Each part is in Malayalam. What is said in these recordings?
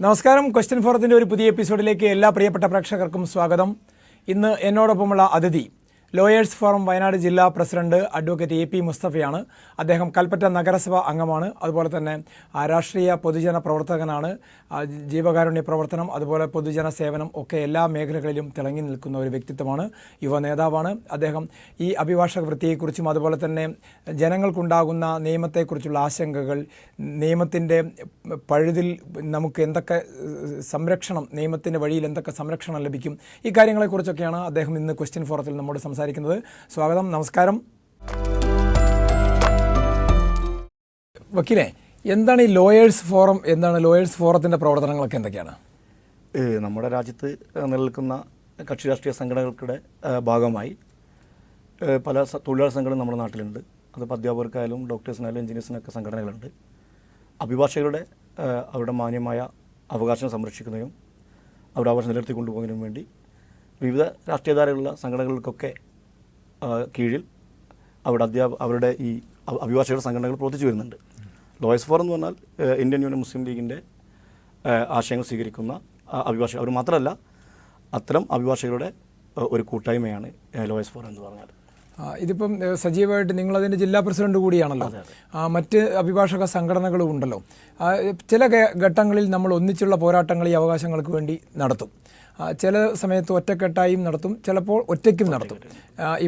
നമസ്കാരം. ക്വസ്റ്റ്യൻ ഫോറത്തിന്റെ ഒരു പുതിയ എപ്പിസോഡിലേക്ക് എല്ലാ പ്രിയപ്പെട്ട പ്രേക്ഷകർക്കും സ്വാഗതം. ഇന്ന് എന്നോടൊപ്പമുള്ള അതിഥി ലോയേഴ്സ് ഫോറം വയനാട് ജില്ലാ പ്രസിഡന്റ് അഡ്വക്കേറ്റ് എ പി മുസ്തഫയാണ്. അദ്ദേഹം കൽപ്പറ്റ നഗരസഭ അംഗമാണ്. അതുപോലെ തന്നെ രാഷ്ട്രീയ പൊതുജന പ്രവർത്തകനാണ്. ജീവകാരുണ്യ പ്രവർത്തനം അതുപോലെ പൊതുജന സേവനം ഒക്കെ എല്ലാ മേഖലകളിലും തിളങ്ങി നിൽക്കുന്ന ഒരു വ്യക്തിത്വമാണ് യുവ നേതാവാണ്. അദ്ദേഹം ഈ അഭിഭാഷക വൃത്തിയെക്കുറിച്ചും അതുപോലെ തന്നെ ജനങ്ങൾക്കുണ്ടാകുന്ന നിയമത്തെക്കുറിച്ചുള്ള ആശങ്കകൾ നിയമത്തിന്റെ പഴുതിൽ നമുക്ക് എന്തൊക്കെ സംരക്ഷണം നിയമത്തിന്റെ വഴിയിൽ എന്തൊക്കെ സംരക്ഷണം ലഭിക്കും ഈ കാര്യങ്ങളെക്കുറിച്ചൊക്കെയാണ് അദ്ദേഹം ഇന്ന് ക്വസ്റ്റ്യൻ ഫോറത്തിൽ നമ്മോട് സംസാരിക്കുന്നത് സ്വാഗതം നമസ്കാരം. വക്കീലെ എന്താണ് ഈ ലോയേഴ്സ് ഫോറം എന്താണ് ലോയേഴ്സ് ഫോറത്തിന്റെ പ്രവർത്തനങ്ങളൊക്കെ എന്തൊക്കെയാണ്? നമ്മുടെ രാജ്യത്ത് നിലനിൽക്കുന്ന കക്ഷി രാഷ്ട്രീയ സംഘടനകൾക്കിടെ ഭാഗമായി പല തൊഴിലാളി സംഘടന നമ്മുടെ നാട്ടിലുണ്ട്. അതിപ്പോൾ അധ്യാപകർക്കായാലും ഡോക്ടേഴ്സിനായാലും എഞ്ചിനീയേഴ്സിനൊക്കെ സംഘടനകളുണ്ട്. അഭിഭാഷകരുടെ അവരുടെ മാന്യമായ അവകാശം സംരക്ഷിക്കുന്നതിനും അവരുടെ അവകാശം നിലനിർത്തി കൊണ്ടുപോകുന്നതിനും വേണ്ടി വിവിധ രാഷ്ട്രീയധാരകളുള്ള സംഘടനകൾക്കൊക്കെ കീഴിൽ അവിടെ അധ്യാപ അവരുടെ ഈ അഭിഭാഷകരുടെ സംഘടനകൾ പ്രവർത്തിച്ചു വരുന്നുണ്ട്. ലോയസ് ഫോർ എന്ന് പറഞ്ഞാൽ ഇന്ത്യൻ യൂണിയൻ മുസ്ലിം ലീഗിന്റെ ആശയങ്ങൾ സ്വീകരിക്കുന്ന അഭിഭാഷകർ. അവർ മാത്രമല്ല അത്തരം അഭിഭാഷകരുടെ ഒരു കൂട്ടായ്മയാണ് ലോയസ് ഫോർ എന്ന് പറഞ്ഞാൽ. ഇതിപ്പം സജീവമായിട്ട് നിങ്ങൾ നിങ്ങളതിന്റെ ജില്ലാ പ്രസിഡന്റ് കൂടിയാണല്ലോ. മറ്റ് അഭിഭാഷക സംഘടനകളും ഉണ്ടല്ലോ. ചില ഘട്ടങ്ങളിൽ നമ്മൾ ഒന്നിച്ചുള്ള പോരാട്ടങ്ങൾ ഈ അവകാശങ്ങൾക്ക് വേണ്ടി നടത്തും. ചില സമയത്ത് ഒറ്റക്കെട്ടായും നടത്തും ചിലപ്പോൾ ഒറ്റയ്ക്കും നടത്തും.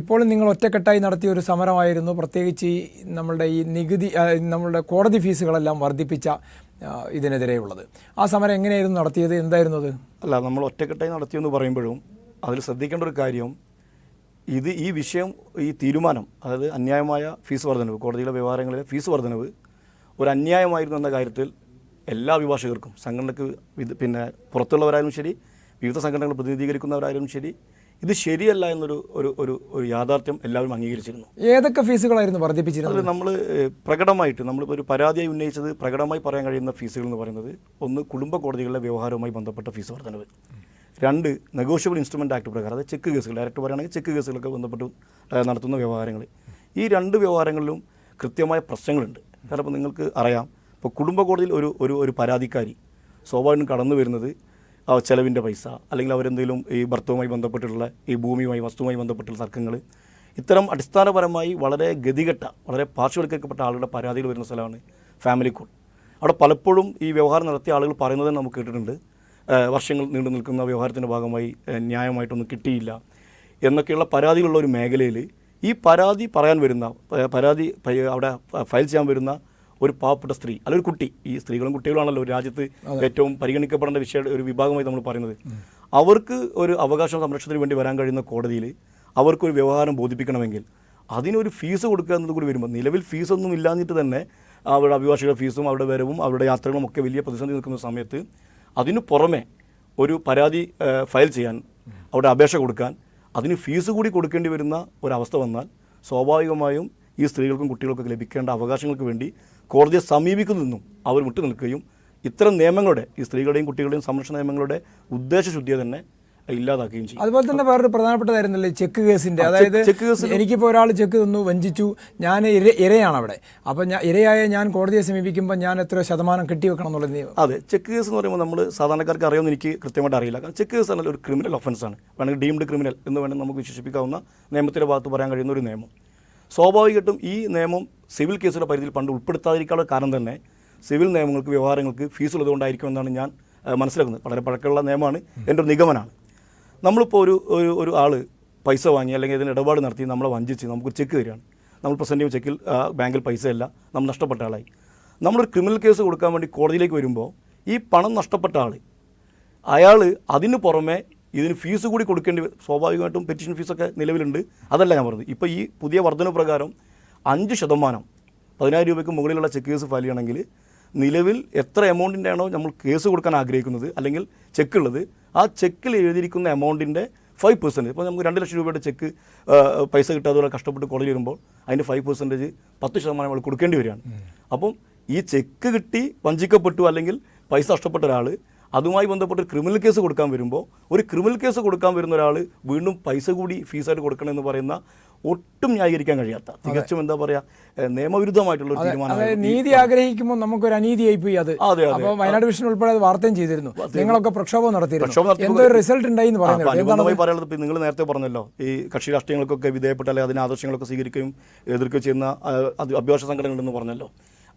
ഇപ്പോൾ നിങ്ങൾ ഒറ്റക്കെട്ടായി നടത്തിയ ഒരു സമരമായിരുന്നു. പ്രത്യേകിച്ച് ഈ നമ്മളുടെ ഈ നികുതി നമ്മളുടെ കോടതി ഫീസുകളെല്ലാം വർദ്ധിപ്പിച്ച ഇതിനെതിരെയുള്ളത്. ആ സമരം എങ്ങനെയായിരുന്നു നടത്തിയത്? എന്തായിരുന്നു അത്? അല്ല നമ്മൾ ഒറ്റക്കെട്ടായി നടത്തിയെന്ന് പറയുമ്പോഴും അതിൽ ശ്രദ്ധിക്കേണ്ട ഒരു കാര്യം ഇത് ഈ വിഷയം ഈ തീരുമാനം അതായത് അന്യായമായ ഫീസ് വർധനവ് കോടതിയിലെ വ്യവഹാരങ്ങളിലെ ഫീസ് വർധനവ് ഒരു അന്യായമായിരുന്നു എന്ന കാര്യത്തിൽ എല്ലാ അഭിഭാഷകർക്കും സംഘടനയ്ക്ക് പിന്നെ പുറത്തുള്ളവരായാലും ശരി വിവിധ സംഘടനകൾ പ്രതിനിധീകരിക്കുന്നവരായാലും ശരി ഇത് ശരിയല്ല എന്നൊരു ഒരു ഒരു ഒരു യാഥാർത്ഥ്യം എല്ലാവരും അംഗീകരിച്ചിരുന്നു. ഏതൊക്കെ ഫീസുകളായിരുന്നു വർദ്ധിപ്പിച്ചിരുന്നത്? അത് നമ്മൾ പ്രകടമായിട്ട് നമ്മളിപ്പോൾ ഒരു പരാതിയായി ഉന്നയിച്ചത് പ്രകടമായി പറയാൻ കഴിയുന്ന ഫീസുകൾ എന്ന് പറയുന്നത് ഒന്ന് കുടുംബ കോടതികളിലെ വ്യവഹാരവുമായി ബന്ധപ്പെട്ട ഫീസ് വർധനവ്. രണ്ട് നെഗോഷ്യബിൾ ഇൻസ്ട്രുമെന്റ് ആക്ട് പ്രകാരം അതായത് ചെക്ക് കേസുകൾ ഡയറക്റ്റ് പറയുകയാണെങ്കിൽ ചെക്ക് കേസുകളൊക്കെ ബന്ധപ്പെട്ട് നടത്തുന്ന വ്യവഹാരങ്ങൾ. ഈ രണ്ട് വ്യവഹാരങ്ങളിലും കൃത്യമായ പ്രശ്നങ്ങളുണ്ട്. കാരണം ഇപ്പോൾ നിങ്ങൾക്ക് അറിയാം ഇപ്പോൾ കുടുംബ കോടതിയിൽ ഒരു ഒരു ഒരു പരാതിക്കാരി സ്വാഭാവികം കടന്നു വരുന്നത് ചെലവിന്റെ പൈസ അല്ലെങ്കിൽ അവരെന്തെങ്കിലും ഈ ഭർത്തവുമായി ബന്ധപ്പെട്ടിട്ടുള്ള ഈ ഭൂമിയുമായി വസ്തുവുമായി ബന്ധപ്പെട്ടുള്ള തർക്കങ്ങൾ. ഇത്തരം അടിസ്ഥാനപരമായി വളരെ ഗതികെട്ട വളരെ പാർശ്വവൽക്കരിക്കപ്പെട്ട ആളുകളുടെ പരാതികൾ വരുന്ന സ്ഥലമാണ് ഫാമിലി കോഡ് അവിടെ പലപ്പോഴും ഈ വ്യവഹാരം നടത്തിയ ആളുകൾ പറയുന്നത് നമുക്ക് കേട്ടിട്ടുണ്ട്. വർഷങ്ങൾ നീണ്ടു നിൽക്കുന്ന വ്യവഹാരത്തിന്റെ ഭാഗമായി ന്യായമായിട്ടൊന്നും കിട്ടിയില്ല എന്നൊക്കെയുള്ള പരാതികളുള്ള ഒരു മേഖലയിൽ ഈ പരാതി പറയാൻ വരുന്ന പരാതി അവിടെ ഫയൽ ചെയ്യാൻ വരുന്ന ഒരു പാവപ്പെട്ട സ്ത്രീ അല്ല ഒരു കുട്ടി. ഈ സ്ത്രീകളും കുട്ടികളാണല്ലോ ഒരു രാജ്യത്ത് ഏറ്റവും പരിഗണിക്കപ്പെടേണ്ട വിഷയ ഒരു വിഭാഗമായി നമ്മൾ പറയുന്നത്. അവർക്ക് ഒരു അവകാശ സംരക്ഷണത്തിന് വേണ്ടി വരാൻ കഴിയുന്ന കോടതിയിൽ അവർക്കൊരു വ്യവഹാരം ബോധിപ്പിക്കണമെങ്കിൽ അതിനൊരു ഫീസ് കൊടുക്കുക എന്നത് കൂടി വരുമ്പോൾ നിലവിൽ ഫീസൊന്നും ഇല്ലാഞ്ഞിട്ട് തന്നെ അവരുടെ അഭിഭാഷകരുടെ ഫീസും അവരുടെ വരവും അവരുടെ യാത്രകളും ഒക്കെ വലിയ പ്രതിസന്ധി നിൽക്കുന്ന സമയത്ത് അതിനു പുറമെ ഒരു പരാതി ഫയൽ ചെയ്യാൻ അവിടെ അപേക്ഷ കൊടുക്കാൻ അതിന് ഫീസ് കൂടി കൊടുക്കേണ്ടി വരുന്ന ഒരവസ്ഥ വന്നാൽ സ്വാഭാവികമായും ഈ സ്ത്രീകൾക്കും കുട്ടികൾക്കൊക്കെ ലഭിക്കേണ്ട അവകാശങ്ങൾക്ക് വേണ്ടി കോടതിയെ സമീപിക്കുന്നതെന്നും അവർ വിട്ടു നിൽക്കുകയും ഇത്തരം നിയമങ്ങളുടെ ഈ സ്ത്രീകളുടെയും കുട്ടികളുടെയും സംരക്ഷണ നിയമങ്ങളുടെ ഉദ്ദേശശുദ്ധിയെ തന്നെ ഇല്ലാതാക്കുകയും ചെയ്യും. അതുപോലെ തന്നെ വേറൊരു പ്രധാനപ്പെട്ട കാര്യമല്ലേ ചെക്ക് കേസിന്റെ. അതായത് ചെക്ക് കേസ് എനിക്കിപ്പോൾ ഒരാൾ ചെക്ക് തന്നു വഞ്ചിച്ചു. ഞാൻ ഇര ഇരയാണ് അവിടെ അപ്പോൾ ഞാൻ ഇരയായ ഞാൻ കോടതിയെ സമീപിക്കുമ്പോൾ ഞാൻ എത്ര ശതമാനം കെട്ടിവെക്കണം എന്നുള്ള നിയമം. അതെ ചെക്ക് കേസ് എന്ന് പറയുമ്പോൾ നമ്മൾ സാധാരണക്കാർക്ക് അറിയാമെന്ന് എനിക്ക് കൃത്യമായിട്ട് അറിയില്ല. കാരണം ചെക്ക് കേസ് എന്നാൽ ഒരു ക്രിമിനൽ ഒഫൻസാണ് വേണമെങ്കിൽ ഡീംഡ് ക്രിമിനൽ എന്ന് വേണമെങ്കിൽ നമുക്ക് വിശേഷിപ്പിക്കാവുന്ന നിയമത്തിന്റെ ഭാഗത്ത് പറയാൻ കഴിയുന്ന ഒരു നിയമം. സ്വാഭാവികമായിട്ടും ഈ നിയമം സിവിൽ കേസുകളുടെ പരിധിയിൽ പണ്ട് ഉൾപ്പെടുത്താതിരിക്കാനുള്ള കാരണം തന്നെ സിവിൽ നിയമങ്ങൾക്ക് വ്യവഹാരങ്ങൾക്ക് ഫീസ് ഉള്ളതുകൊണ്ടായിരിക്കും എന്നാണ് ഞാൻ മനസ്സിലാക്കുന്നത്. വളരെ പഴക്കമുള്ള നിയമമാണ്. എന്റെ ഒരു നിഗമനമാണ്. നമ്മളിപ്പോൾ ഒരു ഒരു ഒരു ആൾ പൈസ വാങ്ങി അല്ലെങ്കിൽ ഇതിന് ഇടപാട് നടത്തി നമ്മളെ വഞ്ചിച്ച് നമുക്ക് ചെക്ക് തരികയാണ്. നമ്മൾ പ്രസന്റ് ചെയ്യുന്ന ചെക്കിൽ ബാങ്കിൽ പൈസ ഇല്ല നമ്മൾ നഷ്ടപ്പെട്ട ആളായി. നമ്മളൊരു ക്രിമിനൽ കേസ് കൊടുക്കാൻ വേണ്ടി കോടതിയിലേക്ക് വരുമ്പോൾ ഈ പണം നഷ്ടപ്പെട്ട ആൾ അയാൾ അതിന് പുറമെ ഇതിന് ഫീസ് കൂടി കൊടുക്കേണ്ടി. സ്വാഭാവികമായിട്ടും പെറ്റിഷൻ ഫീസൊക്കെ നിലവിലുണ്ട്. അതല്ല ഞാൻ പറഞ്ഞത്. ഇപ്പോൾ ഈ പുതിയ വർധന പ്രകാരം അഞ്ച് ശതമാനം പതിനായിരം രൂപയ്ക്ക് മുകളിലുള്ള ചെക്ക് കേസ് ഫയൽ ചെയ്യണമെങ്കിൽ നിലവിൽ എത്ര എമൗണ്ടിന്റെ ആണോ നമ്മൾ കേസ് കൊടുക്കാൻ ആഗ്രഹിക്കുന്നത് അല്ലെങ്കിൽ ചെക്ക് ഉള്ളത് ആ ചെക്കിൽ എഴുതിയിരിക്കുന്ന എമൗണ്ടിന്റെ ഫൈവ് പെർസെന്റേജ് ഇപ്പോൾ നമുക്ക് രണ്ട് ലക്ഷം രൂപയുടെ ചെക്ക് പൈസ കിട്ടാതെ കഷ്ടപ്പെട്ട് കോളേജ് വരുമ്പോൾ അതിന്റെ ഫൈവ് പെർസെന്റേജ് പത്ത് ശതമാനം നമ്മൾ കൊടുക്കേണ്ടി വരികയാണ്. അപ്പം ഈ ചെക്ക് കിട്ടി വഞ്ചിക്കപ്പെട്ടു അല്ലെങ്കിൽ പൈസ നഷ്ടപ്പെട്ട ഒരാൾ അതുമായി ബന്ധപ്പെട്ട് ഒരു ക്രിമിനൽ കേസ് കൊടുക്കാൻ വരുമ്പോൾ ഒരു ക്രിമിനൽ കേസ് കൊടുക്കാൻ വരുന്ന ഒരാൾ വീണ്ടും പൈസ കൂടി ഫീസായിട്ട് കൊടുക്കണം എന്ന് പറയുന്ന ഒട്ടും ന്യായീകരിക്കാൻ കഴിയാത്ത തികച്ചും എന്താ പറയാ നിയമവിരുദ്ധമായിട്ടുള്ള ഒരു അതായത് നീതി ആഗ്രഹിക്കുമ്പോൾ നമുക്കൊരു അനീതിയായി പോയി അത്. അപ്പോൾ വയനാട് വിഷൻ ഉൾപ്പെടെ അത് വാർത്തയും ചെയ്തിരുന്നു. നിങ്ങളൊക്കെ പ്രക്ഷോഭം നടത്തിയിരുന്നു. എന്തോ റിസൾട്ട് ഉണ്ടായി എന്ന് പറയുന്നത്. പറയാനുള്ളത് നിങ്ങൾ നേരത്തെ പറഞ്ഞല്ലോ ഈ കക്ഷി രാഷ്ട്രീയങ്ങൾക്കൊക്കെ വിധേയപ്പെട്ട അല്ലെങ്കിൽ അതിന് ആദർശങ്ങളൊക്കെ സ്വീകരിക്കുകയും എതിർക്കുകയും ചെയ്യുന്ന ആ, സംഘടനകളെന്ന് അഭിഭാഷ സംഘടനകളുണ്ടെന്ന് പറഞ്ഞല്ലോ.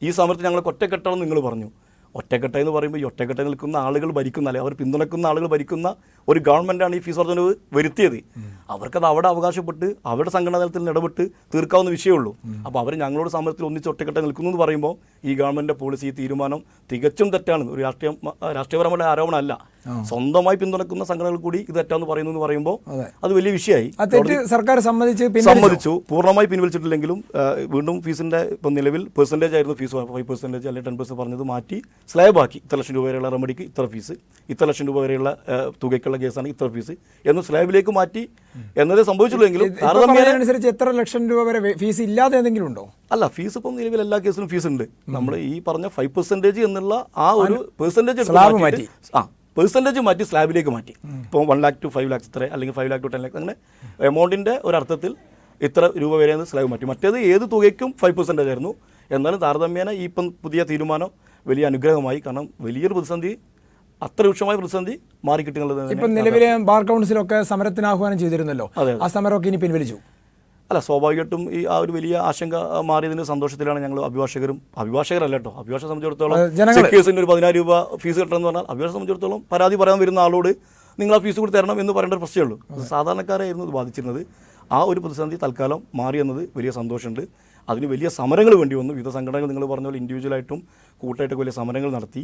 ഈ സമരത്തിൽ ഞങ്ങൾ ഒറ്റക്കെട്ടാണെന്ന് നിങ്ങൾ പറഞ്ഞു. ഒറ്റക്കെട്ട എന്ന് പറയുമ്പോൾ ഈ ഒറ്റക്കെട്ട നിൽക്കുന്ന ആളുകൾ ഭരിക്കുന്ന അല്ലെങ്കിൽ അവർ പിന്തുണക്കുന്ന ആളുകൾ ഭരിക്കുന്ന ഒരു ഗവൺമെന്റാണ് ഈ ഫീസ് വർധനവ് വരുത്തിയത്. അവർക്കത് അവിടെ അവകാശപ്പെട്ട് അവരുടെ സംഘടനാ തലത്തിൽ ഇടപെട്ട് തീർക്കാവുന്ന വിഷയമുള്ളൂ. അപ്പോൾ അവർ ഞങ്ങളോട് സമരത്തിൽ ഒന്നിച്ച് ഒറ്റക്കെട്ട നിൽക്കുന്നു എന്ന് പറയുമ്പോൾ ഈ ഗവൺമെന്റ് പോളിസി തീരുമാനം തികച്ചും തെറ്റാണ് ഒരു രാഷ്ട്രീയ രാഷ്ട്രീയപരമായ ആരോപണമല്ല. സ്വന്തമായി പിന്തുണക്കുന്ന സംഘടനകൾ കൂടി ഇത് തെറ്റാന്ന് പറയുന്നു എന്ന് പറയുമ്പോൾ അത്. വലിയ വിഷയമായി. സർക്കാർ സമ്മതിച്ച് സമ്മതിച്ചു. പൂർണമായി പിൻവലിച്ചിട്ടില്ലെങ്കിലും വീണ്ടും ഫീസിന്റെ ഇപ്പം നിലവിൽ പെർസെന്റേജ് ആയിരുന്നു ഫീസ് ഫൈവ് പെർസെന്റേജ് അല്ലെങ്കിൽ ടെൻ പെർസെന്റ് പറഞ്ഞത് മാറ്റി സ്ലാബ് ആക്കി. ഇത്ര ലക്ഷം രൂപ വരെയുള്ള റെമഡിക്ക് ഇത്ര ഫീസ്. ഇത്ര ലക്ഷം രൂപ വരെയുള്ള തുകയ്ക്കുള്ള കേസാണ് ഇത്ര ഫീസ് എന്ന് സ്ലാബിലേക്ക് മാറ്റി എന്നതേ സംഭവിച്ചുള്ളൂ എത്ര ലക്ഷം രൂപ വരെ ഫീസ് ഇല്ലാതെ എന്തെങ്കിലും ഉണ്ടോ? അല്ല ഫീസ് ഇപ്പം നിലവിൽ എല്ലാ കേസിലും ഫീസ് ഉണ്ട്. നമ്മൾ ഈ പറഞ്ഞ ഫൈവ് പെർസെന്റേജ് എന്നുള്ള ആ ഒരു പെർസെന്റേജ് സ്ലാബ് മാറ്റി. ആ പെർസെന്റേജ് മാറ്റി സ്ലാബിലേക്ക് മാറ്റി. ഇപ്പോൾ one lakh to five lakhs ഇത്ര അല്ലെങ്കിൽ five lakh to ten lakh അങ്ങനെ എമൗണ്ടിന്റെ ഒരർത്ഥത്തിൽ ഇത്ര രൂപ വരെയാണ് സ്ലാബ് മാറ്റി. മറ്റേത് ഏത് തുകയ്ക്കും ഫൈവ് പെർസെന്റേജ് ആയിരുന്നു. എന്നാലും താരതമ്യേന ഈ ഇപ്പം പുതിയ തീരുമാനം വലിയ അനുഗ്രഹമായി. കാരണം വലിയൊരു പ്രതിസന്ധി അത്ര രൂക്ഷമായ പ്രതിസന്ധി മാറിക്കിട്ടുള്ളത് ഇപ്പൊ നിലവിലെ ബാർ കൗൺസിലൊക്കെ സമരത്തിന് ആഹ്വാനം ചെയ്തിരുന്നല്ലോ. ആ സമരമൊക്കെ ഇനി പിൻവലിച്ചു. അല്ല സ്വാഭാവികമായിട്ടും ഈ ആ ഒരു വലിയ ആശങ്ക മാറിയതിന്റെ സന്തോഷത്തിലാണ് ഞങ്ങൾ അഭിഭാഷകരും അഭിഭാഷകരല്ല കേട്ടോ അഭിഭാഷകരെ സംബന്ധിച്ചിടത്തോളം കേസിന് ഒരു പതിനായിരം രൂപ ഫീസ് കിട്ടണമെന്ന് പറഞ്ഞാൽ അഭിഭാഷകരെ സംബന്ധിച്ചിടത്തോളം പരാതി പറയാൻ വരുന്ന ആളോട് നിങ്ങൾ ആ ഫീസ് കൂടി തരണം എന്ന് പറയേണ്ട ഒരു പ്രശ്നമുള്ളൂ സാധാരണക്കാരായിരുന്നു ഇത് ബാധിച്ചിരുന്നത്. ആ ഒരു പ്രതിസന്ധി തൽക്കാലം മാറിയെന്നത് വലിയ സന്തോഷമുണ്ട്. അതിന് വലിയ സമരങ്ങൾ വേണ്ടി വന്നു. വിവിധ സംഘടനകൾ നിങ്ങൾ പറഞ്ഞ പോലെ ഇൻഡിവിജ്വലായിട്ടും കൂട്ടായിട്ടൊക്കെ വലിയ സമരങ്ങൾ നടത്തി.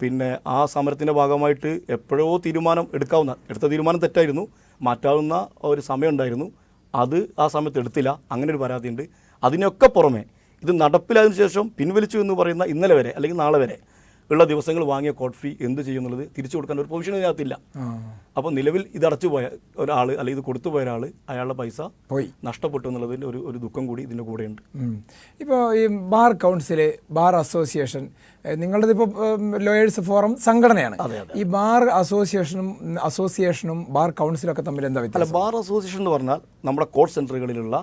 പിന്നെ ആ സമരത്തിന്റെ ഭാഗമായിട്ട് എപ്പോഴോ തീരുമാനം എടുക്കാവുന്ന എടുത്ത തീരുമാനം തെറ്റായിരുന്നു. മാറ്റാവുന്ന ഒരു സമയം ഉണ്ടായിരുന്നു. അത് ആ സമയത്ത് എടുത്തില്ല. അങ്ങനെ ഒരു പരാതിയുണ്ട്. അതിനൊക്കെ പുറമെ ഇത് നടപ്പിലായതിനു ശേഷം പിൻവലിച്ചു എന്ന് പറയുന്ന ഇന്നലെ വരെ അല്ലെങ്കിൽ നാളെ വരെ ഉള്ള ദിവസങ്ങൾ വാങ്ങിയ കോട്ട് ഫീ എന്ത് ചെയ്യുന്നുള്ളത് തിരിച്ചു കൊടുക്കാൻ ഒരു പ്രൊവിഷൻ ഇതിനകത്തില്ല. അപ്പോൾ നിലവിൽ ഇത് അടച്ചു പോയ ഒരാൾ അല്ലെങ്കിൽ ഇത് കൊടുത്തു പോയ ഒരാൾ അയാളുടെ പൈസ പോയി. നഷ്ടപ്പെട്ടു എന്നുള്ളതിൽ ഒരു ഒരു ദുഃഖം കൂടി ഇതിന്റെ കൂടെയുണ്ട്. ഇപ്പോൾ ഈ ബാർ കൗൺസിൽ ബാർ അസോസിയേഷൻ നിങ്ങളുടെ ഇപ്പോൾ ലോയേഴ്സ് ഫോറം സംഘടനയാണ്. ഈ ബാർ അസോസിയേഷനും അസോസിയേഷനും ബാർ കൗൺസിലും ഒക്കെ തമ്മിൽ എന്താ വ്യത്യാസം? ബാർ അസോസിയേഷൻ എന്ന് പറഞ്ഞാൽ നമ്മുടെ കോർട്ട് സെന്ററുകളിലുള്ള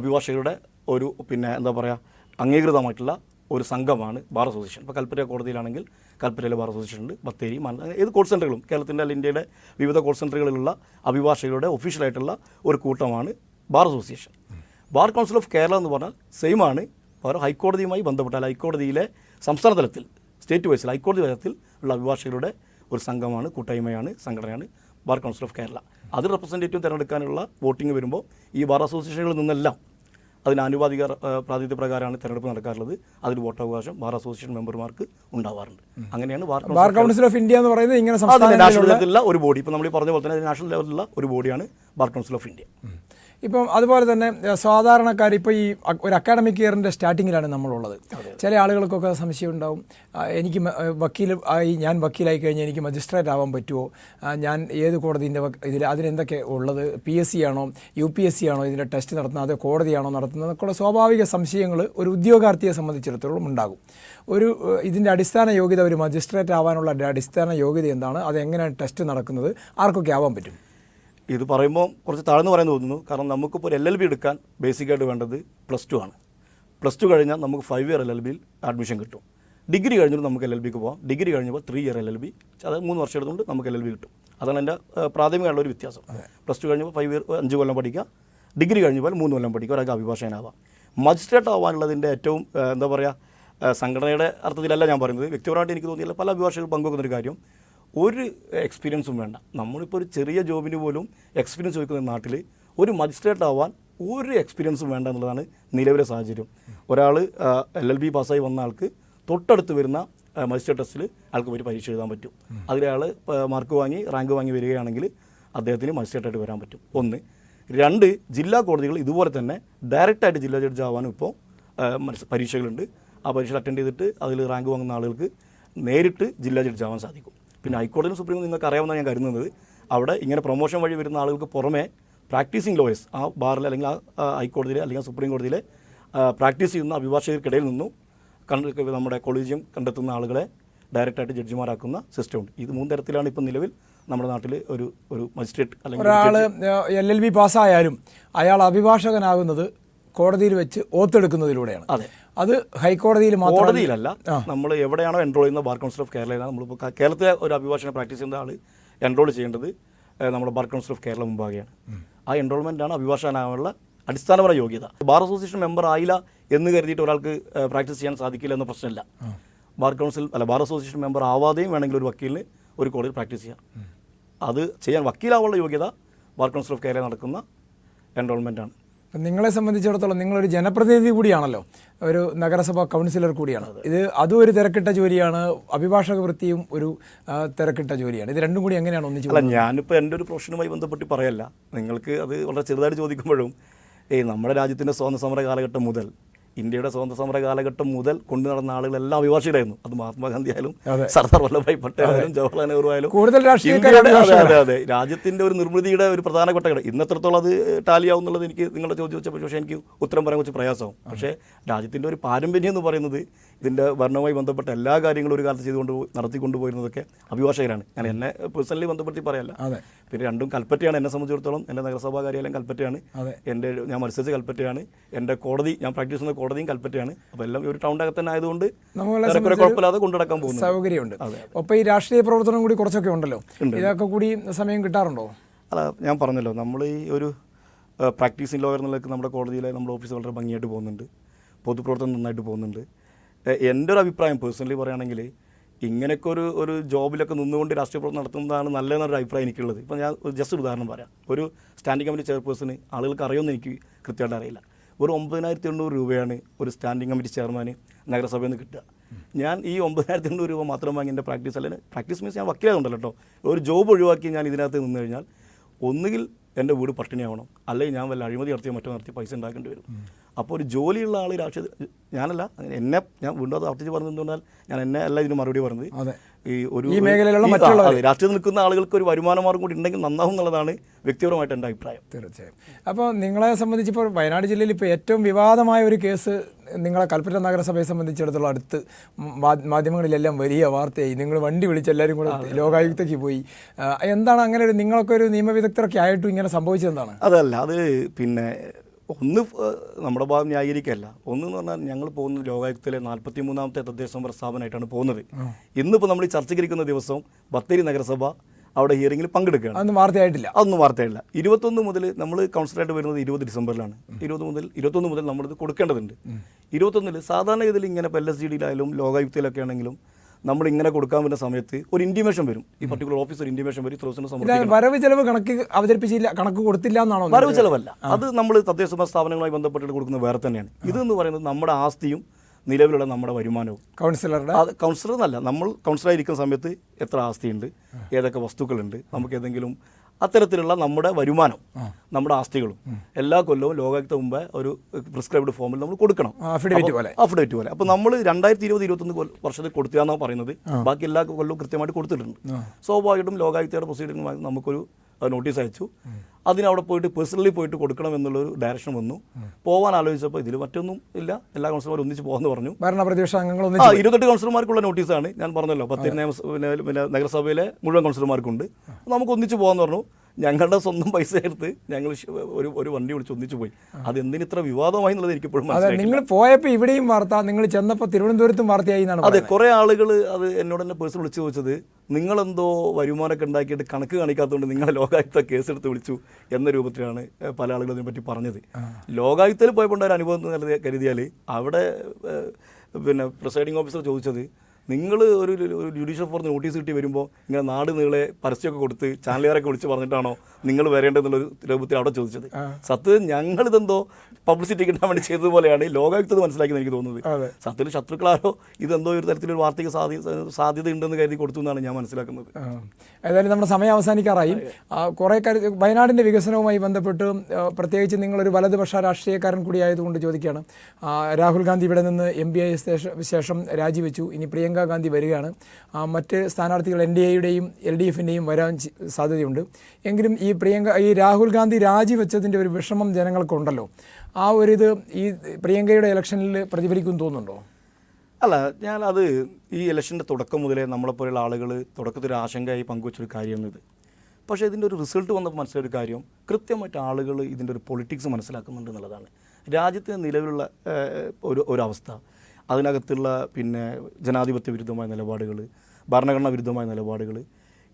അഭിഭാഷകരുടെ ഒരു പിന്നെ എന്താ പറയുക അംഗീകൃതമായിട്ടുള്ള ഒരു സംഘമാണ് ബാർ അസോസിയേഷൻ. ഇപ്പോൾ കൽപ്പറ്റ കോടതിയിലാണെങ്കിൽ കൽപ്പറ്റയിലെ ബാർ അസോസിയേഷൻ ഉണ്ട് ബത്തേരി ഏത് കോൾ സെന്ററുകളും കേരളത്തിന്റെ അല്ലെങ്കിൽ ഇന്ത്യയുടെ വിവിധ കോൾ സെന്ററുകളിലുള്ള അഭിഭാഷകരുടെ ഒഫീഷ്യലായിട്ടുള്ള ഒരു കൂട്ടമാണ് bar association. Bar council of Kerala എന്ന് പറഞ്ഞാൽ സെയിം ആണ്. ഹൈക്കോടതിയുമായി ബന്ധപ്പെട്ടാൽ ഹൈക്കോടതിയിലെ സംസ്ഥാന തലത്തിൽ സ്റ്റേറ്റ് വൈസിൽ ഹൈക്കോടതി തലത്തിൽ ഉള്ള അഭിഭാഷകരുടെ ഒരു സംഘമാണ് കൂട്ടായ്മയാണ് സംഘടനയാണ് ബാർ കൗൺസിൽ ഓഫ് കേരള അത് റെപ്രസെന്റേറ്റീവ് തിരഞ്ഞെടുക്കാനുള്ള വോട്ടിംഗ് വരുമ്പോൾ ഈ ബാർ അസോസിയേഷനുകളിൽ നിന്നെല്ലാം അതിന് ആനുപാതിക പ്രാതിനിധ്യ പ്രകാരമാണ് തെരഞ്ഞെടുപ്പ് നടക്കാറുള്ളത്. അതിൽ വോട്ടവകാശം ബാർ അസോസിയേഷൻ മെമ്പർമാർക്ക് ഉണ്ടാവാറുണ്ട്. അങ്ങനെയാണ് ബാർ കൗൺസിൽ ഓഫ് ഇന്ത്യ എന്ന് പറയുന്നത് ഇങ്ങനെ നാഷണൽ ലെവലിലുള്ള ഒരു ബോഡി. ഇപ്പോൾ നമ്മൾ പറഞ്ഞ പോലെ തന്നെ നാഷണൽ ലെവലിലുള്ള ഒരു ബോഡിയാണ് ബാർ കൗൺസിൽ ഓഫ് ഇന്ത്യ. ഇപ്പം അതുപോലെ തന്നെ സാധാരണക്കാർ ഇപ്പോൾ ഈ ഒരു അക്കാഡമിക് ഇയറിന്റെ സ്റ്റാർട്ടിങ്ങിലാണ് നമ്മളുള്ളത്. ചില ആളുകൾക്കൊക്കെ സംശയം ഉണ്ടാവും. എനിക്ക് വക്കീൽ ആയി ഞാൻ വക്കീലായി കഴിഞ്ഞാൽ എനിക്ക് മജിസ്ട്രേറ്റ് ആവാൻ പറ്റുമോ ഞാൻ ഏത് കോടതിന്റെ ഇതിൽ അതിനെന്തൊക്കെ ഉള്ളത്? പി എസ് സി ആണോ? യു പി എസ് സി ആണോ ഇതിന്റെ ടെസ്റ്റ് നടത്തുന്നത്? അതോ കോടതിയാണോ നടത്തുന്നത്? എന്നൊക്കെയുള്ള സ്വാഭാവിക സംശയങ്ങൾ ഒരു ഉദ്യോഗാർത്ഥിയെ സംബന്ധിച്ചിടത്തോളം ഉണ്ടാകും. ഒരു ഇതിന്റെ അടിസ്ഥാന യോഗ്യത ഒരു മജിസ്ട്രേറ്റ് ആവാനുള്ള അടിസ്ഥാന യോഗ്യത എന്താണ്? അതെങ്ങനെയാണ് ടെസ്റ്റ് നടക്കുന്നത്? ആർക്കൊക്കെ ആവാൻ പറ്റും? ഇത് പറയുമ്പോൾ കുറച്ച് താഴ്ന്നു പറയാൻ തോന്നുന്നു. കാരണം നമുക്കിപ്പോൾ ഒരു എൽ എൽ ബി എടുക്കാൻ ബേസിക്കായിട്ട് വേണ്ടത് പ്ലസ് ടു ആണ്. പ്ലസ് ടു കഴിഞ്ഞാൽ നമുക്ക് ഫൈവ് ഇയർ എൽ എൽ ബിയിൽ അഡ്മിഷൻ കിട്ടും. ഡിഗ്രി കഴിഞ്ഞിട്ട് നമുക്ക് എൽ എൽ ബിക്ക് പോകാം ഡിഗ്രി കഴിഞ്ഞപ്പോൾ three year L L B അതായത് മൂന്ന് വർഷം എടുത്തുകൊണ്ട് നമുക്ക് എൽ എൽ ബി കിട്ടും. അതാണ് എന്റെ പ്രാഥമികമായുള്ള ഒരു വ്യത്യാസം. പ്ലസ് ടു കഴിഞ്ഞപ്പോൾ ഫൈവ് ഇയർ അഞ്ച് കൊല്ലം പഠിക്കുക ഡിഗ്രി കഴിഞ്ഞപ്പോൾ മൂന്ന് കൊല്ലം പഠിക്കുക ഒരാൾക്ക് അഭിഭാഷകനാവാം. മജിസ്ട്രേറ്റ് ആവാനുള്ളതിന്റെ ഏറ്റവും എന്താ പറയുക സംഘടനയുടെ അർത്ഥത്തിലല്ല ഞാൻ പറയുന്നത്. വ്യക്തിപരമായിട്ട് എനിക്ക് തോന്നിയില്ല. പല അഭിഭാഷകർ പങ്കുവെക്കുന്ന ഒരു കാര്യം. ഒരു എക്സ്പീരിയൻസും വേണ്ട. നമ്മളിപ്പോൾ ഒരു ചെറിയ ജോബിന് പോലും എക്സ്പീരിയൻസ് ചോദിക്കുന്ന നാട്ടിൽ ഒരു മജിസ്ട്രേറ്റ് ആവാൻ ഒരു എക്സ്പീരിയൻസും വേണ്ട എന്നുള്ളതാണ് നിലവിലെ സാഹചര്യം. ഒരാൾ എൽ എൽ ബി പാസ്സായി വന്ന ആൾക്ക് തൊട്ടടുത്ത് വരുന്ന മജിസ്ട്രേറ്റ് ടെസ്റ്റിൽ ആൾക്ക് ഒരു പരീക്ഷ എഴുതാൻ പറ്റും. അതിലയാൾ മാർക്ക് വാങ്ങി റാങ്ക് വാങ്ങി വരികയാണെങ്കിൽ അദ്ദേഹത്തിന് മജിസ്ട്രേറ്റായിട്ട് വരാൻ പറ്റും. ഒന്ന്. രണ്ട് ജില്ലാ കോടതികൾ ഇതുപോലെ തന്നെ ഡയറക്റ്റായിട്ട് ജില്ലാ ജഡ്ജ് ആവാനും ഇപ്പോൾ പരീക്ഷകളുണ്ട്. ആ പരീക്ഷ അറ്റൻഡ് ചെയ്തിട്ട് അതിൽ റാങ്ക് വാങ്ങുന്ന ആളുകൾക്ക് നേരിട്ട് ജില്ലാ ജഡ്ജ് ആവാൻ സാധിക്കും. പിന്നെ ഹൈക്കോടതിയും സുപ്രീം നിങ്ങൾക്ക് അറിയാവുന്ന ഞാൻ കരുതുന്നത്. അവിടെ ഇങ്ങനെ പ്രൊമോഷൻ വഴി വരുന്ന ആളുകൾക്ക് പുറമേ പ്രാക്ടീസിങ് ലോയേഴ്സ് ആ ബാറിൽ അല്ലെങ്കിൽ ആ ഹൈക്കോടതിയിൽ അല്ലെങ്കിൽ സുപ്രീം കോടതിയിൽ പ്രാക്ടീസ് ചെയ്യുന്ന അഭിഭാഷകർക്കിടയിൽ നിന്നും കണ്ട നമ്മുടെ കൊളീജിയം കണ്ടെത്തുന്ന ആളുകളെ ഡയറക്റ്റായിട്ട് ജഡ്ജിമാരാക്കുന്ന സിസ്റ്റം ഉണ്ട്. ഇത് മൂന്ന് തരത്തിലാണ് ഇപ്പം നിലവിൽ നമ്മുടെ നാട്ടിൽ ഒരു ഒരു മജിസ്ട്രേറ്റ് അല്ലെങ്കിൽ ഒരാൾ എൽ എൽ ബി പാസ്സായാലും അയാൾ അഭിഭാഷകനാകുന്നത് കോടതിയിൽ വെച്ച് ഓത്തെടുക്കുന്നതിലൂടെയാണ് അതെ. അത് ഹൈക്കോടതിയിൽ കോടതിയിലല്ല. നമ്മൾ എവിടെയാണോ എൻറോൾ ചെയ്യുന്നത് ബാർ കൗൺസിൽ ഓഫ് കേരളയിലാണ് നമ്മളിപ്പോൾ കേരളത്തിലെ ഒരു അഭിഭാഷകനെ പ്രാക്ടീസ് ചെയ്യുന്ന ആൾ എൻറോൾ ചെയ്യേണ്ടത് നമ്മുടെ ബാർ കൗൺസിൽ ഓഫ് കേരള മുമ്പാകെയാണ്. ആ എൻറോൾമെന്റാണ് അഭിഭാഷകനാകാനുള്ള അടിസ്ഥാനപരമായ യോഗ്യത. ബാർ അസോസിയേഷൻ മെമ്പർ ആയില്ല എന്ന് കരുതിയിട്ട് ഒരാൾക്ക് പ്രാക്ടീസ് ചെയ്യാൻ സാധിക്കില്ല എന്ന പ്രശ്നമില്ല. ബാർ കൗൺസിൽ അല്ല ബാർ അസോസിയേഷൻ മെമ്പർ ആവാതെയും വേണമെങ്കിൽ ഒരു വക്കീലിന് ഒരു കോടതിയിൽ പ്രാക്ടീസ് ചെയ്യാം. അത് ചെയ്യാൻ വക്കീലാവാനുള്ള യോഗ്യത ബാർ കൗൺസിൽ ഓഫ് കേരള നടക്കുന്ന എൻറോൾമെന്റ് ആണ്. അപ്പം നിങ്ങളെ സംബന്ധിച്ചിടത്തോളം നിങ്ങളൊരു ജനപ്രതിനിധി കൂടിയാണല്ലോ. ഒരു നഗരസഭാ കൗൺസിലർ കൂടിയാണ്. ഇത് അതും ഒരു തിരക്കിട്ട ജോലിയാണ്. അഭിഭാഷക വൃത്തിയും ഒരു തിരക്കിട്ട ജോലിയാണ്. ഇത് രണ്ടും കൂടി എങ്ങനെയാണ് ഒന്നിച്ചു അല്ല ഞാനിപ്പോൾ എന്റെ ഒരു പ്രൊഫഷനുമായി ബന്ധപ്പെട്ട് പറയല്ല. നിങ്ങൾക്ക് അത് വളരെ ചെറുതായിട്ട് ചോദിക്കുമ്പോഴും ഏയ് നമ്മുടെ രാജ്യത്തിന്റെ സ്വാതന്ത്ര്യ സമര കാലഘട്ടം മുതൽ ഇന്ത്യയുടെ സ്വാതന്ത്ര്യ സമര കാലഘട്ടം മുതൽ കൊണ്ടു നടന്ന ആളുകളെല്ലാം അഭിഭാഷകരായിരുന്നു. അത് മഹാത്മാഗാന്ധി ആയാലും സർദാർ വല്ലഭായ് പട്ടേൽ ആയാലും ജവഹർലാൽ നെഹ്റു ആയാലും ഇന്ത്യയുടെ- അതെ അതെ അതെ. രാജ്യത്തിന്റെ ഒരു നിർമ്മിതിയുടെ ഒരു പ്രധാനപ്പെട്ട ഘടകം ഇന്നത്രത്തോളം അത് ടാലിയാവും എന്നുള്ളത് എനിക്ക് നിങ്ങളുടെ ചോദ്യം വെച്ചപ്പോൾ പക്ഷേ എനിക്ക് ഉത്തരം പറയാൻ കുറച്ച് പ്രയാസമാവും. പക്ഷേ രാജ്യത്തിന്റെ ഒരു പാരമ്പര്യം എന്ന് പറയുന്നത് ഇതിന്റെ ഭരണവുമായി ബന്ധപ്പെട്ട എല്ലാ കാര്യങ്ങളും ഒരു കാലത്ത് ചെയ്തുകൊണ്ട് നടത്തിക്കൊണ്ട് പോയിരുന്നതൊക്കെ അഭിഭാഷകരാണ്. ഞാൻ എന്നെ പേഴ്സണലി ബന്ധപ്പെടുത്തി പറയല്ല. പിന്നെ രണ്ടും കൽപ്പറ്റയാണ് എന്നെ സംബന്ധിച്ചിടത്തോളം. എന്റെ നഗരസഭാ കാര്യാലയം കൽപ്പറ്റയാണ്. എന്റെ ഞാൻ മത്സരിച്ച കൽപ്പറ്റയാണ്. എന്റെ കോടതി ഞാൻ പ്രാക്ടീസ് ചെയ്യുന്ന കോടതിയും കൽപ്പറ്റയാണ്. അപ്പോൾ എല്ലാം ഒരു ടൗണിന്റെ അകത്ത് തന്നെ ആയതുകൊണ്ട് കുഴപ്പമില്ലാതെ കൊണ്ടുനടക്കാൻ പോകുന്നു. സൗകര്യമുണ്ട്. അപ്പോൾ ഈ രാഷ്ട്രീയ പ്രവർത്തനം കൂടി കുറച്ചൊക്കെ ഉണ്ടല്ലോ. ഇതൊക്കെ കൂടി സമയം കിട്ടാറുണ്ടോ? അല്ല ഞാൻ പറഞ്ഞല്ലോ നമ്മൾ ഈ ഒരു പ്രാക്ടീസിങ് ലോയർ എന്നുള്ളത് നമ്മുടെ കോടതിയിലെ നമ്മുടെ ഓഫീസ് വളരെ ഭംഗിയായിട്ട് പോകുന്നുണ്ട്. പൊതുപ്രവർത്തനം നന്നായിട്ട് പോകുന്നുണ്ട്. എന്റെ ഒരു അഭിപ്രായം പേഴ്സണലി പറയുകയാണെങ്കിൽ ഇങ്ങനെയൊക്കെ ഒരു ഒരു ജോബിലൊക്കെ നിന്നുകൊണ്ട് രാഷ്ട്രീയ പ്രവർത്തനം നടത്തുന്നതാണ് നല്ലതെന്നൊരു അഭിപ്രായം എനിക്കുള്ളത്. ഇപ്പം ഞാൻ ജസ്റ്റ് ഒരു ഉദാഹരണം പറയാം. ഒരു സ്റ്റാൻഡിംഗ് കമ്മിറ്റി ചെയർപേഴ്സൺ ആളുകൾക്ക് അറിയുമെന്ന് എനിക്ക് കൃത്യമായിട്ട് അറിയില്ല. ഒരു ഒമ്പതിനായിരത്തി എണ്ണൂറ് രൂപയാണ് ഒരു സ്റ്റാൻഡിംഗ് കമ്മിറ്റി ചെയർമാന് നഗരസഭയിൽ നിന്ന് കിട്ടുക. ഞാൻ ഈ ഒമ്പതിനായിരത്തി എണ്ണൂറ് രൂപ മാത്രം വാങ്ങി എന്റെ പ്രാക്ടീസ് അല്ലെങ്കിൽ പ്രാക്ടീസ് മീൻസ് ഞാൻ വക്കീലാകുന്നുണ്ടല്ലോ കേട്ടോ. ഒരു ജോബ് ഒഴിവാക്കി ഞാൻ ഇതിനകത്ത് നിന്ന് കഴിഞ്ഞാൽ ഒന്നുകിൽ എന്റെ വീട് പട്ടിണിയാവണം അല്ലെങ്കിൽ ഞാൻ വല്ല അഴിമതി നടത്തിയോ മറ്റോ നടത്തി പൈസ ഉണ്ടാക്കേണ്ടി വരും. അപ്പോൾ ഒരു ജോലിയുള്ള ആൾ രാഷ്ട്രീയ ഞാനല്ല എന്നെ ഞാൻ വീണ്ടും അത് ആവർത്തിച്ച് പറഞ്ഞാൽ ഞാൻ എന്നെ അല്ല ഇതിന് മറുപടി പറഞ്ഞത്. ഈ ഒരു മേഖലയിലുള്ള രാഷ്ട്രീയത്തിൽ നിൽക്കുന്ന ആളുകൾക്ക് ഒരു വരുമാന മാർഗം കൂടി ഉണ്ടെങ്കിൽ നന്നാവും എന്നുള്ളതാണ് വ്യക്തിപരമായിട്ട് എന്റെ അഭിപ്രായം. തീർച്ചയായും. അപ്പോൾ നിങ്ങളെ സംബന്ധിച്ച് സംബന്ധിച്ചിപ്പോൾ വയനാട് ജില്ലയിൽ ഇപ്പോൾ ഏറ്റവും വിവാദമായ ഒരു കേസ് നിങ്ങളെ കൽപ്പറ്റ നഗരസഭയെ സംബന്ധിച്ചിടത്തോളം അടുത്ത് മാധ്യമങ്ങളിലെല്ലാം വലിയ വാർത്തയായി. നിങ്ങൾ വണ്ടി വിളിച്ച് എല്ലാവരും കൂടെ ലോകായുക്തയ്ക്ക് പോയി. എന്താണ് അങ്ങനെ ഒരു നിങ്ങളൊക്കെ ഒരു നിയമവിദഗ്ധരൊക്കെ ആയിട്ടും ഇങ്ങനെ സംഭവിച്ചതെന്താണ്? അതല്ല അത് പിന്നെ ഒന്ന് നമ്മുടെ ഭാഗം ന്യായീകരിക്കല്ല ഒന്ന് എന്ന് പറഞ്ഞാൽ ഞങ്ങൾ പോകുന്ന ലോകായുക്തയിലെ നാൽപ്പത്തി മൂന്നാമത്തെ തദ്ദേശ പ്രസ്താവനയായിട്ടാണ് പോകുന്നത്. ഇന്നിപ്പോൾ നമ്മൾ ഈ ചർച്ചയ്ക്കിരിക്കുന്ന ദിവസം ബത്തേരി നഗരസഭ അവിടെ ഹിയറിംഗിൽ പങ്കെടുക്കുകയാണ്. അതൊന്നും വാർത്തയായിട്ടില്ല. അതൊന്നും വാർത്തയായില്ല ഇരുപത്തൊന്ന് മുതൽ നമ്മൾ കൗൺസിലറായിട്ട് വരുന്നത് ഇരുപത് ഡിസംബറിലാണ്. ഇരുപത് മുതൽ ഇരുപത്തൊന്ന് മുതൽ നമ്മളിത് കൊടുക്കേണ്ടതുണ്ട്. ഇരുപത്തൊന്നിൽ സാധാരണ ഗതിയിൽ ഇങ്ങനെ ഇപ്പോൾ എൽ എസ് ജി ഡിയിലായാലും ലോകായുക്തയിലൊക്കെ ആണെങ്കിലും നമ്മൾ ഇങ്ങനെ കൊടുക്കാൻ വരുന്ന സമയത്ത് ഒരു ഇന്റിമേഷൻ വരും. ഈ പർട്ടിക്കുലർ ഓഫീസ് ഒരു ഇന്റിമേഷൻ വരും ഇത്ര ദിവസം വരവ് ചെലവ് കണക്ക് അവതരിപ്പിച്ചില്ല കണക്ക് കൊടുത്തില്ല എന്നാണോ വരവ് ചെലവല്ല. അത് നമ്മൾ തദ്ദേശ സ്ഥാപനങ്ങളുമായി ബന്ധപ്പെട്ട് കൊടുക്കുന്ന വേറെ തന്നെയാണ്. ഇതെന്ന് പറയുന്നത് നമ്മുടെ ആസ്തിയും നിലവിലുള്ള നമ്മുടെ വരുമാനവും. കൗൺസിലറുടെ? അത് കൗൺസിലർ എന്നല്ല നമ്മൾ കൗൺസിലറായിരിക്കുന്ന സമയത്ത് എത്ര ആസ്തിയുണ്ട് ഏതൊക്കെ വസ്തുക്കളുണ്ട് നമുക്ക് ഏതെങ്കിലും അത്തരത്തിലുള്ള നമ്മുടെ വരുമാനം നമ്മുടെ ആസ്തികളും എല്ലാ കൊല്ലവും ലോകായുക്ത മുമ്പ് ഒരു പ്രിസ്ക്രൈബ്ഡ് ഫോമിൽ നമ്മൾ കൊടുക്കണം. അഫിഡവിറ്റ് പോലെ. അഫിഡേറ്റ് പോലെ. അപ്പോൾ നമ്മൾ രണ്ടായിരത്തി ഇരുപത് ഇരുപത്തൊന്ന് വർഷത്തിൽ കൊടുത്തിയാന്നാണ് പറയുന്നത്. ബാക്കി എല്ലാ കൊല്ലവും കൃത്യമായിട്ട് കൊടുത്തിട്ടുണ്ട്. സ്വാഭാവികമായിട്ടും ലോകായുക്തയുടെ പ്രൊസീഡിംഗുമായി നമുക്കൊരു നോട്ടീസ് അയച്ചു. അതിനവിടെ പോയിട്ട് പേഴ്സണലി പോയിട്ട് കൊടുക്കണം എന്നുള്ളൊരു ഡയറക്ഷൻ വന്നു. പോകാൻ ആലോചിച്ചപ്പോൾ ഇതിൽ മറ്റൊന്നും ഇല്ല. എല്ലാ കൗൺസിലർമാരും ഒന്നിച്ച് പോകാമെന്ന് പറഞ്ഞു. ഭരണപ്രതിപക്ഷ അംഗങ്ങൾ ആ ഇരുപത്തെട്ട് കൗൺസിലർമാർക്കുള്ള നോട്ടീസാണ് ഞാൻ പറഞ്ഞല്ലോ. പത്ത് നഗരസഭയിലെ മുഴുവൻ കൗൺസിലർമാർക്കുണ്ട് നമുക്ക് ഒന്നിച്ച് പോകാമെന്ന് പറഞ്ഞു. ഞങ്ങളുടെ സ്വന്തം പൈസ എടുത്ത് ഞങ്ങൾ ഒരു ഒരു വണ്ടി വിളിച്ച് ഒന്നിച്ചു പോയി. അത് എന്തിന് ഇത്ര വിവാദമായി എന്നുള്ളത് എനിക്ക് ഇപ്പോഴും നിങ്ങൾ പോയപ്പോൾ ഇവിടെയും വാർത്ത നിങ്ങൾ ചെന്നപ്പോൾ തിരുവനന്തപുരത്തും വാർത്തയായി എന്നാണ് അതെ കുറേ ആളുകൾ അത് എന്നോട് തന്നെ പേഴ്സൺ വിളിച്ചു ചോദിച്ചത് നിങ്ങളെന്തോ വരുമാനമൊക്കെ ഉണ്ടാക്കിയിട്ട് കണക്ക് കാണിക്കാത്തതുകൊണ്ട് നിങ്ങളെ ലോകായുക്ത കേസെടുത്ത് വിളിച്ചു എന്ന രൂപത്തിലാണ് പല ആളുകളും ഇതിനെപ്പറ്റി പറഞ്ഞത്. ലോകായുക്തയിൽ പോയപ്പോൾ ഉണ്ടായ ഒരു അനുഭവം എന്ന് കരുതി- കരുതിയാൽ അവിടെ പിന്നെ പ്രിസൈഡിംഗ് ഓഫീസർ ചോദിച്ചത് നിങ്ങൾ ഒരു ജുഡീഷ്യൽ ഫോർ നോട്ടീസ് കിട്ടി വരുമ്പോൾ ഇങ്ങനെ നാട് നീളെ പരസ്യമൊക്കെ കൊടുത്ത് ചാനലുകാരൊക്കെ വിളിച്ച് പറഞ്ഞിട്ടാണോ നിങ്ങൾ വരേണ്ടതെന്നുള്ളൊരു രൂപത്തിൽ അവിടെ ചോദിച്ചത്? സത്യത്തിൽ ഞങ്ങളിതെന്തോ പബ്ലിസിറ്റി കിട്ടാൻ വേണ്ടി ചെയ്തതുപോലെയാണ് ലോകായുക്തത് മനസ്സിലാക്കി എനിക്ക് തോന്നുന്നത്. സത്യത്തിൽ ശത്രുക്കളാരോ ഇതെന്തോ ഒരു തരത്തിലൊരു വാർത്തയ്ക്ക് സാധ്യത സാധ്യത ഉണ്ടെന്ന് കരുതി കൊടുത്തു എന്നാണ് ഞാൻ മനസ്സിലാക്കുന്നത്. ഏതായാലും നമ്മുടെ സമയം അവസാനിക്കാറായി. കുറെ കാര്യം വയനാടിന്റെ വികസനവുമായി ബന്ധപ്പെട്ട് പ്രത്യേകിച്ച് നിങ്ങളൊരു വലതുപക്ഷ രാഷ്ട്രീയക്കാരൻ കൂടി ആയതുകൊണ്ട് ചോദിക്കുകയാണ് രാഹുൽ ഗാന്ധി ഇവിടെ നിന്ന് എം ബി ആയ ശേഷം രാജിവെച്ചു. ഇനി പ്രിയങ്ക ഗാന്ധി വരികയാണ്. മറ്റ് സ്ഥാനാർത്ഥികൾ എൻ ഡി എയുടെയും എൽ ഡി എഫിന്റെയും വരാൻ സാധ്യതയുണ്ട്. എങ്കിലും ഈ പ്രിയങ്ക ഈ രാഹുൽ ഗാന്ധി രാജിവെച്ചതിന്റെ ഒരു വിഷമം ജനങ്ങൾക്കുണ്ടല്ലോ. ആ ഒരു ഇത് ഈ പ്രിയങ്കയുടെ ഇലക്ഷനിൽ പ്രതിഫലിക്കും തോന്നുന്നുണ്ടോ? അല്ല ഞാൻ അത് ഈ ഇലക്ഷന്റെ തുടക്കം മുതലേ നമ്മളെപ്പോലെയുള്ള ആളുകൾ തുടക്കത്തിൽ ആശങ്കയായി പങ്കുവച്ചൊരു കാര്യമാണ് ഇത് പക്ഷേ ഇതിന്റെ ഒരു റിസൾട്ട് വന്നപ്പോൾ മനസ്സിലൊരു കാര്യം കൃത്യമായിട്ട് ആളുകൾ ഇതിന്റെ ഒരു പൊളിറ്റിക്സ് മനസ്സിലാക്കുന്നുണ്ട് എന്നുള്ളതാണ്. രാജ്യത്തെ നിലവിലുള്ള ഒരു ഒരവസ്ഥ. അതിനകത്തുള്ള പിന്നെ ജനാധിപത്യ വിരുദ്ധമായ നിലപാടുകൾ ഭരണഘടനാ വിരുദ്ധമായ നിലപാടുകൾ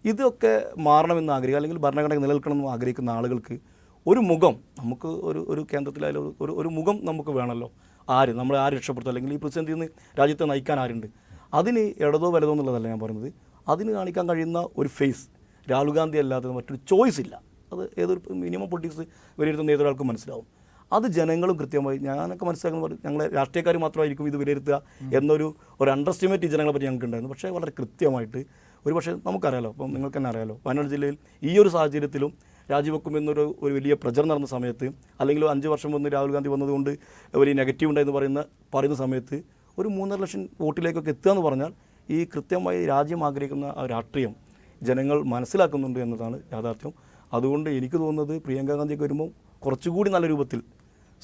ഇതൊക്കെ മാറണമെന്ന് ആഗ്രഹിക്കുക. അല്ലെങ്കിൽ ഭരണഘടന നിലനിൽക്കണമെന്ന് ആഗ്രഹിക്കുന്ന ആളുകൾക്ക് ഒരു മുഖം നമുക്ക് ഒരു ഒരു കേന്ദ്രത്തിലായാലും ഒരു- ഒരു മുഖം നമുക്ക് വേണമല്ലോ. ആര്? നമ്മളെ ആര് രക്ഷപ്പെടുത്തുക അല്ലെങ്കിൽ ഈ പ്രതിസന്ധിയിൽ നിന്ന് രാജ്യത്തെ നയിക്കാൻ ആരുണ്ട്? അതിന് ഇടതോ വലതോ എന്നുള്ളതല്ല ഞാൻ പറയുന്നത്. അതിന് കാണിക്കാൻ കഴിയുന്ന ഒരു ഫേസ് രാഹുൽ ഗാന്ധി അല്ലാതെ മറ്റൊരു ചോയ്സ് ഇല്ല. അത് ഏതൊരു മിനിമം പൊളിറ്റിക്സ് വിലയിരുത്തുന്ന ഏതൊരാൾക്കും മനസ്സിലാവും. അത് ജനങ്ങളും കൃത്യമായി ഞാനൊക്കെ മനസ്സിലാക്കുന്ന ഞങ്ങളെ രാഷ്ട്രീയക്കാർ മാത്രമായിരിക്കും ഇത് വിലയിരുത്തുക എന്നൊരു ഒരു അണ്ടർസ്റ്റിമേറ്റ് ഈ ജനങ്ങളെ പറ്റി ഞങ്ങൾക്ക് ഉണ്ടായിരുന്നു. പക്ഷേ വളരെ കൃത്യമായിട്ട് ഒരു പക്ഷേ നമുക്കറിയാലോ അപ്പം നിങ്ങൾക്ക് തന്നെ അറിയാലോ വയനാട് ജില്ലയിൽ ഈ ഒരു സാഹചര്യത്തിലും രാജിവെക്കുമെന്നൊരു ഒരു വലിയ പ്രചരണം നടന്ന സമയത്ത് അല്ലെങ്കിൽ അഞ്ച് വർഷം മുന്ന് രാഹുൽ ഗാന്ധി വന്നതുകൊണ്ട് വലിയ നെഗറ്റീവ് ഉണ്ടായെന്ന് പറയുന്ന പറയുന്ന സമയത്ത് ഒരു മൂന്നര ലക്ഷം വോട്ടിലേക്കൊക്കെ എത്തുക എന്ന് പറഞ്ഞാൽ ഈ കൃത്യമായി രാജ്യം ആഗ്രഹിക്കുന്ന ആ രാഷ്ട്രീയം ജനങ്ങൾ മനസ്സിലാക്കുന്നുണ്ട് എന്നതാണ് യാഥാർത്ഥ്യം. അതുകൊണ്ട് എനിക്ക് തോന്നുന്നത് പ്രിയങ്ക ഗാന്ധിയൊക്കെ വരുമ്പോൾ കുറച്ചുകൂടി നല്ല രൂപത്തിൽ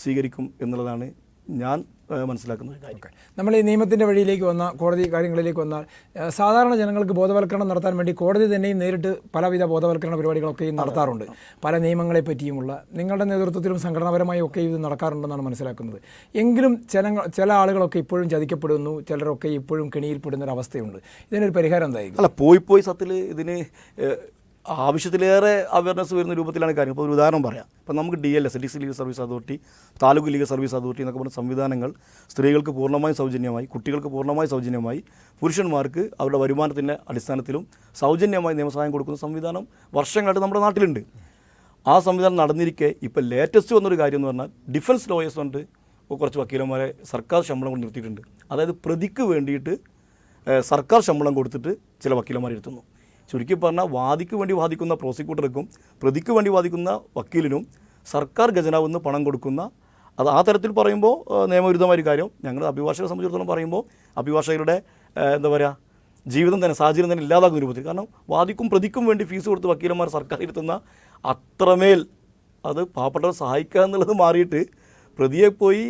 സ്വീകരിക്കും എന്നുള്ളതാണ് ഞാൻ മനസ്സിലാക്കുന്നത് മനസ്സിലാക്കുന്ന ഒരു കാര്യം. നമ്മൾ ഈ നിയമത്തിന്റെ വഴിയിലേക്ക് വന്ന കോടതി കാര്യങ്ങളിലേക്ക് വന്നാൽ സാധാരണ ജനങ്ങൾക്ക് ബോധവൽക്കരണം നടത്താൻ വേണ്ടി കോടതി തന്നെയും നേരിട്ട് പലവിധ ബോധവൽക്കരണ പരിപാടികളൊക്കെയും നടത്താറുണ്ട്. പല നിയമങ്ങളെ പറ്റിയുമുള്ള നിങ്ങളുടെ നേതൃത്വത്തിലും സംഘടനാപരമായും ഒക്കെ ഇത് നടക്കാറുണ്ടെന്നാണ് മനസ്സിലാക്കുന്നത്. എങ്കിലും ജനങ്ങൾ ചില ആളുകളൊക്കെ ഇപ്പോഴും ചതിക്കപ്പെടുന്നു ചിലരൊക്കെ ഇപ്പോഴും കെണിയിൽപ്പെടുന്ന ഒരു അവസ്ഥയുണ്ട് ഇതിനൊരു പരിഹാരം എന്തായിരിക്കും? അല്ല പോയി പോയി സത്യത്തിൽ ഇതിന് ആവശ്യത്തിലേറെ അവയർനെസ് വരുന്ന രൂപത്തിലാണ് കാര്യം. ഇപ്പോൾ ഒരു ഉദാഹരണം പറയാം. ഇപ്പോൾ നമുക്ക് D L S district legal service authority taluk legal service authority എന്നൊക്കെ പറഞ്ഞ സംവിധാനങ്ങൾ സ്ത്രീകൾക്ക് പൂർണമായും സൗജന്യമായി കുട്ടികൾക്ക് പൂർണമായും സൗജന്യമായി പുരുഷന്മാർക്ക് അവരുടെ വരുമാനത്തിന്റെ അടിസ്ഥാനത്തിലും സൗജന്യമായി നിയമസഹായം കൊടുക്കുന്ന സംവിധാനം വർഷങ്ങളായിട്ട് നമ്മുടെ നാട്ടിലുണ്ട്. ആ സംവിധാനം നടന്നിരിക്കെ ഇപ്പോൾ ലേറ്റസ്റ്റ് വന്നൊരു കാര്യം എന്ന് പറഞ്ഞാൽ ഡിഫൻസ് ലോയേഴ്സ് കൊണ്ട് കുറച്ച് വക്കീലന്മാരെ സർക്കാർ ശമ്പളം കൊണ്ട് നിർത്തിയിട്ടുണ്ട്. അതായത് പ്രതിക്ക് വേണ്ടിയിട്ട് സർക്കാർ ശമ്പളം കൊടുത്തിട്ട് ചില വക്കീലന്മാർ ഇരുത്തുന്നു. ചുരുക്കി പറഞ്ഞാൽ വാദിക്ക് വേണ്ടി വാദിക്കുന്ന പ്രോസിക്യൂട്ടർക്കും പ്രതിക്ക് വേണ്ടി വാദിക്കുന്ന വക്കീലിനും സർക്കാർ ഖജനാവ് നിന്ന് പണം കൊടുക്കുന്ന അത് ആ തരത്തിൽ പറയുമ്പോൾ നിയമവിരുദ്ധമായ ഒരു കാര്യം. ഞങ്ങൾ അഭിഭാഷകരെ സംബന്ധിച്ചിടത്തോളം പറയുമ്പോൾ അഭിഭാഷകരുടെ എന്താ പറയുക ജീവിതം തന്നെ സാഹചര്യം തന്നെ ഇല്ലാതാക്കുന്ന രൂപത്തിൽ. കാരണം വാദിക്കും പ്രതിക്കും വേണ്ടി ഫീസ് കൊടുത്ത് വക്കീലന്മാർ സർക്കാർ ഇരുത്തുന്ന അത്രമേൽ അത് പാവപ്പെട്ടവരെ സഹായിക്കുക എന്നുള്ളത് മാറിയിട്ട് പ്രതിയെ പോയി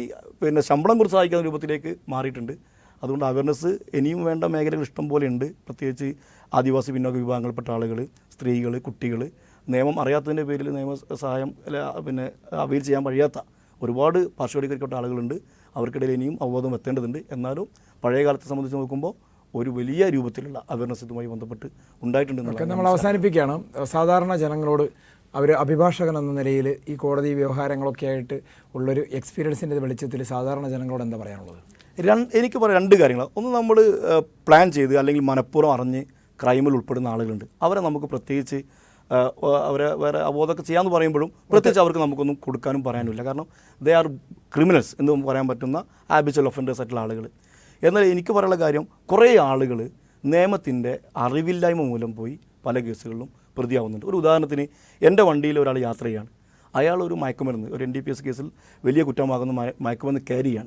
പിന്നെ ശമ്പളം കൊടുത്ത് സഹായിക്കുന്ന രൂപത്തിലേക്ക് മാറിയിട്ടുണ്ട്. അതുകൊണ്ട് അവയർനെസ് ഇനിയും വേണ്ട മേഖലകൾ ഇഷ്ടം പോലെ ഉണ്ട്. പ്രത്യേകിച്ച് ആദിവാസി പിന്നോക്ക വിഭാഗങ്ങളിൽപ്പെട്ട ആളുകൾ സ്ത്രീകൾ കുട്ടികൾ നിയമം അറിയാത്തതിന്റെ പേരിൽ നിയമ സഹായം പിന്നെ അവയിൽ ചെയ്യാൻ കഴിയാത്ത ഒരുപാട് പാർശ്വവൽക്കരിക്കപ്പെട്ട ആളുകളുണ്ട്. അവർക്കിടയിൽ ഇനിയും അവബോധം എത്തേണ്ടതുണ്ട്. എന്നാലും പഴയ കാലത്തെ സംബന്ധിച്ച് നോക്കുമ്പോൾ ഒരു വലിയ രൂപത്തിലുള്ള അവയർനെസ് ഇതുമായി ബന്ധപ്പെട്ട് ഉണ്ടായിട്ടുണ്ട് നമ്മൾ അവസാനിപ്പിക്കുകയാണ്. സാധാരണ ജനങ്ങളോട് അവർ അഭിഭാഷകൻ എന്ന നിലയിൽ ഈ കോടതി വ്യവഹാരങ്ങളൊക്കെ ആയിട്ട് ഉള്ളൊരു എക്സ്പീരിയൻസിന്റെ വെളിച്ചത്തിൽ സാധാരണ ജനങ്ങളോട് എന്താ പറയാനുള്ളത്? എനിക്ക് പറയാം രണ്ട് കാര്യങ്ങൾ ഒന്ന് നമ്മൾ പ്ലാൻ ചെയ്ത് അല്ലെങ്കിൽ മനഃപൂർവം അറിഞ്ഞ് ക്രൈമിൽ ഉൾപ്പെടുന്ന ആളുകളുണ്ട്. അവരെ നമുക്ക് പ്രത്യേകിച്ച് അവരെ വേറെ അവബോധമൊക്കെ ചെയ്യാമെന്ന് പറയുമ്പോഴും പ്രത്യേകിച്ച് അവർക്ക് നമുക്കൊന്നും കൊടുക്കാനും പറയാനുമില്ല. കാരണം ദേ ആർ ക്രിമിനൽസ് എന്ന് പറയാൻ പറ്റുന്ന ആബിച്വൽ ഒഫൻഡേഴ്സ് ആയിട്ടുള്ള ആളുകൾ എന്നാൽ എനിക്ക് പറയാനുള്ള കാര്യം കുറേ ആളുകൾ നിയമത്തിന്റെ അറിവില്ലായ്മ മൂലം പോയി പല കേസുകളിലും പ്രതിയാവുന്നുണ്ട്. ഒരു ഉദാഹരണത്തിന് എന്റെ വണ്ടിയിൽ ഒരാൾ യാത്ര ചെയ്യാണ് അയാൾ ഒരു മയക്കുമരുന്ന് ഒരു എൻ ഡി പി എസ് കേസിൽ വലിയ കുറ്റമാകുന്ന മയ- മയക്കുമരുന്ന് ക്യാരി ചെയ്യാണ്.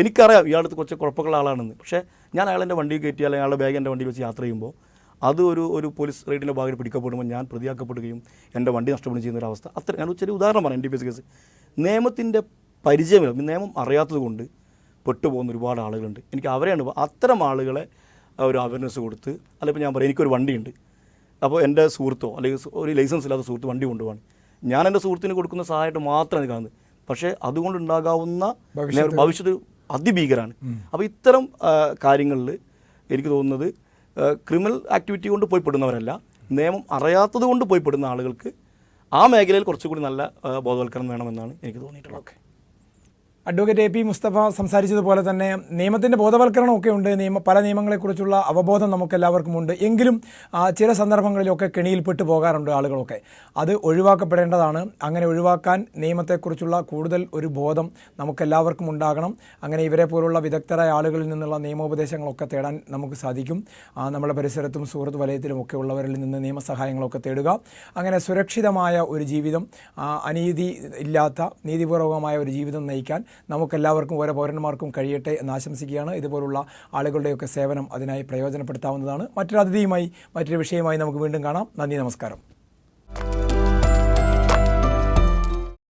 എനിക്കറിയാം ഇയാളടുത്ത് കുറച്ച് കുഴപ്പമുള്ള ആളാണെന്ന്. പക്ഷേ ഞാൻ അയാളെന്റെ വണ്ടി കയറ്റി അല്ലെങ്കിൽ അയാളുടെ ബാഗ് എന്റെ വണ്ടിയിൽ വെച്ച് യാത്ര ചെയ്യുമ്പോൾ അത് ഒരു ഒരു പോലീസ് റെയ്ഡിന്റെ ഭാഗത്ത് പിടിക്കപ്പെടുമ്പോൾ ഞാൻ പ്രതിയാക്കപ്പെടുകയും എന്റെ വണ്ടി നഷ്ടപ്പെടുകയും ചെയ്യുന്ന ഒരു അവസ്ഥ. അത്ര ഞാൻ ചെറിയ ഉദാഹരണം പറയാം N D P S case നിയമത്തിന്റെ പരിചയമില്ല. നിയമം അറിയാത്തത് കൊണ്ട് പെട്ടുപോകുന്ന ഒരുപാട് ആളുകളുണ്ട്. എനിക്ക് അവരെയാണ് അത്തരം ആളുകളെ ഒരു അവയർനെസ് കൊടുത്ത് അല്ലെങ്കിൽ ഇപ്പോൾ ഞാൻ പറയും എനിക്കൊരു വണ്ടിയുണ്ട്. അപ്പോൾ എന്റെ സുഹൃത്തോ അല്ലെങ്കിൽ ഒരു ലൈസൻസ് ഇല്ലാത്ത സുഹൃത്ത് വണ്ടി കൊണ്ടുപോകാൻ ഞാൻ എന്റെ സുഹൃത്തിന് കൊടുക്കുന്ന സഹായമായിട്ട് മാത്രമാണ് കാണുന്നത്. പക്ഷേ അതുകൊണ്ടുണ്ടാകാവുന്ന ഭവിഷ്യത്ത് അതിഭീകരമാണ് അപ്പോൾ ഇത്തരം കാര്യങ്ങളിൽ എനിക്ക് തോന്നുന്നത് ക്രിമിനൽ ആക്ടിവിറ്റി കൊണ്ട് പോയിപ്പെടുന്നവരല്ല. നിയമം അറിയാത്തത് കൊണ്ട് പോയി പെടുന്ന ആളുകൾക്ക് ആ മേഖലയിൽ കുറച്ചുകൂടി നല്ല ബോധവൽക്കരണം വേണമെന്നാണ് എനിക്ക് തോന്നിയിട്ടുള്ളത്. അഡ്വക്കേറ്റ് എ പി മുസ്തഫ സംസാരിച്ചതുപോലെ തന്നെ നിയമത്തിന്റെ ബോധവൽക്കരണമൊക്കെ ഉണ്ട്. നിയമ പല നിയമങ്ങളെക്കുറിച്ചുള്ള അവബോധം നമുക്ക് എല്ലാവർക്കും ഉണ്ട്. എങ്കിലും ചില സന്ദർഭങ്ങളിലൊക്കെ കെണിയിൽപ്പെട്ടു പോകാറുണ്ട് ആളുകളൊക്കെ. അത് ഒഴിവാക്കപ്പെടേണ്ടതാണ്. അങ്ങനെ ഒഴിവാക്കാൻ നിയമത്തെക്കുറിച്ചുള്ള കൂടുതൽ ഒരു ബോധം നമുക്കെല്ലാവർക്കും ഉണ്ടാകണം. അങ്ങനെ ഇവരെ പോലുള്ള വിദഗ്ധരായ ആളുകളിൽ നിന്നുള്ള നിയമോപദേശങ്ങളൊക്കെ തേടാൻ നമുക്ക് സാധിക്കും. നമ്മുടെ പരിസരത്തും സുഹൃത്ത് വലയത്തിലും ഒക്കെ ഉള്ളവരിൽ നിന്ന് നിയമസഹായങ്ങളൊക്കെ തേടുക. അങ്ങനെ സുരക്ഷിതമായ ഒരു ജീവിതം അനീതി ഇല്ലാത്ത നീതിപൂർവകമായ ഒരു ജീവിതം നയിക്കാൻ നമുക്കെല്ലാവർക്കും ഓരോ പൗരന്മാർക്കും കഴിയട്ടെ എന്ന് ആശംസിക്കുകയാണ്. ഇതുപോലുള്ള ആളുകളുടെയൊക്കെ സേവനം അതിനായി പ്രയോജനപ്പെടുത്താവുന്നതാണ്. മറ്റൊരു അതിഥിയുമായി മറ്റൊരു വിഷയമായി നമുക്ക് വീണ്ടും കാണാം. നന്ദി നമസ്കാരം.